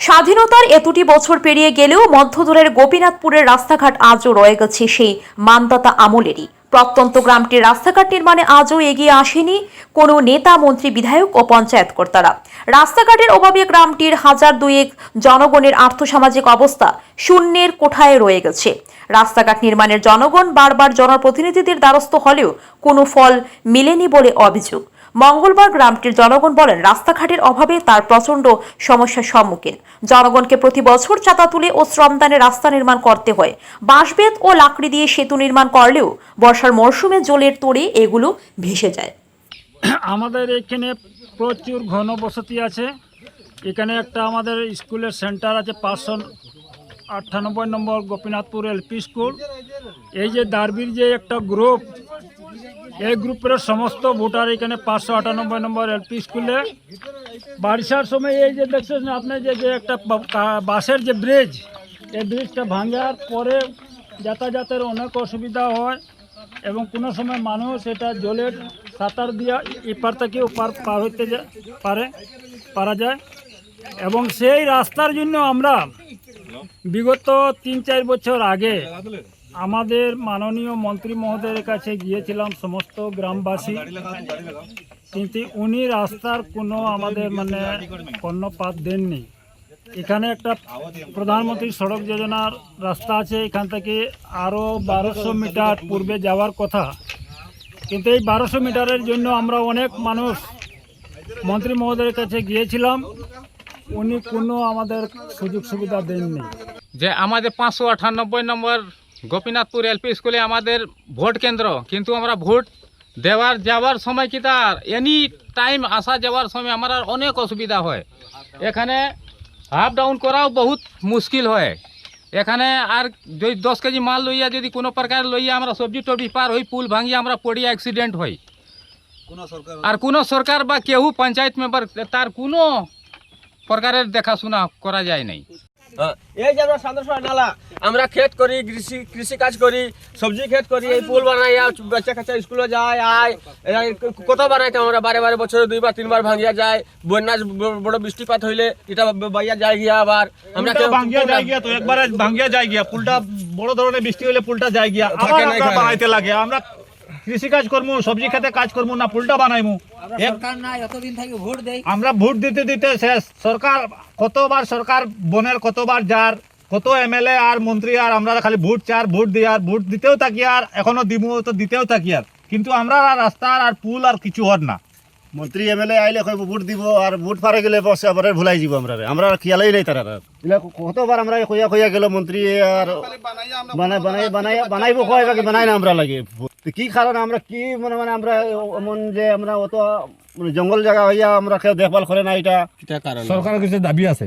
স্বাধীনতার এতটি বছর পেরিয়ে গেলেও মধ্যদূরের গোপীনাথপুরের রাস্তাঘাট আজও রয়ে গেছে সেই মানদাতা আমলেরই। প্রত্যন্ত গ্রামটির রাস্তাঘাট নির্মাণে আজও এগিয়ে আসেনি কোনো নেতা, মন্ত্রী, বিধায়ক ও পঞ্চায়েত কর্তারা। রাস্তাঘাটের অভাবে গ্রামটির হাজার দুয়েক জনগণের আর্থসামাজিক অবস্থা শূন্যের কোঠায় রয়ে গেছে। রাস্তাঘাট নির্মাণের জনগণ বারবার জনপ্রতিনিধিদের দ্বারস্থ হলেও কোনো ফল মেলেনি বলে অভিযোগ। মঙ্গলবার গ্রামটির জনগণ বলেন, রাস্তাঘাটের অভাবে তার প্রচণ্ড সমস্যার সম্মুখীন। জনগণকে প্রতি বছর চাঁদা তুলে ও শ্রমদানে রাস্তা নির্মাণ করতে হয়। বাঁশবেত ও লাকড়ি দিয়ে সেতু নির্মাণ করলেও বর্ষার মরশুমে জলের তোড়ে এগুলো ভেসে যায়। আমাদের এখানে প্রচুর ঘনবসতি আছে। এখানে একটা আমাদের স্কুলের সেন্টার আছে পাঁচশো আটানব্বই নম্বর গোপীনাথপুর এলপি স্কুল। এই যে দারবির যে একটা গ্রুপ এই গ্রুপের সমস্ত ভোটার এখানে পাঁচশো আটানব্বই নম্বর এলপি স্কুলে। বারিশার সময় এই যে দেখছেন আপনি যে যে একটা বাসের যে ব্রিজ এই ব্রিজটা ভাঙার পরে যাতায়াতের অনেক অসুবিধা হয় এবং কোনো সময় মানুষ এটা জলের সাঁতার দিয়া এপার থেকে ওপার পার হইতে পারে, পারা যায়। এবং সেই রাস্তার জন্য আমরা বিগত তিন চার বছর আগে আমাদের মাননীয় মন্ত্রী মহোদয়ের কাছে গিয়েছিলাম সমস্ত গ্রামবাসী। কিন্তু উনি রাস্তার কোনো আমাদের মানে কর্ণপাত দেননি। এখানে একটা প্রধানমন্ত্রী সড়ক যোজনার রাস্তা আছে, এখান থেকে আরও বারোশো মিটার পূর্বে যাওয়ার কথা। কিন্তু এই বারোশো মিটারের জন্য আমরা অনেক মানুষ মন্ত্রী মহোদয়ের কাছে গিয়েছিলাম। উনি কোনো আমাদের সুযোগ সুবিধা দেননি। যে আমাদের পাঁচশো আটানব্বই নম্বর গোপীনাথপুর এলপি স্কুলে আমাদের ভোট কেন্দ্র। কিন্তু আমরা ভোট দেওয়ার যাওয়ার সময় কি তার? এনি টাইম আসা যাওয়ার সময় আমার আর অনেক অসুবিধা হয়। এখানে আপ ডাউন করাও বহুত মুশকিল হয়। এখানে আর যদি দশ কেজি মাল লইয়া যদি কোনো প্রকার লইয়া আমরা সবজি টবজি পার হই পুল ভাঙিয়া আমরা পড়িয়া অ্যাক্সিডেন্ট হই। আর কোনো সরকার বা কেউ পঞ্চায়েত মেম্বার তার কোনো প্রকারের দেখাশোনা করা যায় নাই। হ্যাঁ, এই যে আমরা সান্দরসা নালা আমরা ক্ষেত করি কৃষি কৃষি কাজ করি সবজি ক্ষেত করি এই পুল বানাই বাচ্চা কাচ্চা স্কুলে যায় আয় কত বানাইতে আমরা বারে বারে বছরে দুইবার তিনবার ভাঙিয়া যায়। বন্যা বড় বৃষ্টিপাত হইলে এটা বাইয়া যায় গিয়া আবার। আমরা ভাঙ্গিয়া যায় গিয়া তো একবারে ভাঙ্গিয়া যায় গিয়া। পুলটা বড় ধরনের বৃষ্টি হলে পুলটা যায় গিয়া। আবার। বানাইতে লাগে। আমরা কৃষি কাজ করব সবজি খেতে কাজ করব না পুলটা বানাইমু। দেয় আমরা ভোট দিতে দিতে শেষ। সরকার কতবার সরকার বনের কতবার যার কত এমএলএ আর মন্ত্রী আর আমরা খালি ভোট চার ভোট দিই আর ভোট দিতেও থাকি আর এখনও দিমু তো দিতেও থাকি আর। কিন্তু আমরা আর রাস্তার আর পুল আর কিছু হর না। মন্ত্রী এমএলএ আইলে কইব ভোট দিব আর ভোট পারে গেলে বসে আবার ভুলাই যাব আমরা আমরা আর খেয়ালাই নাই তারা। এলা কতবার আমরা কইয়া কইয়া গেল মন্ত্রী আর বানাই বানাই বানাই বানাইব কয় বাকি বানাই না আমরা লাগে। তো কি কারণ আমরা কি মানে মানে আমরা এমন যে আমরা অত মানে জঙ্গল জায়গা হইয়া আমরা কেউ দেখভাল করে না এটা? সরকারের কিছু দাবি আছে।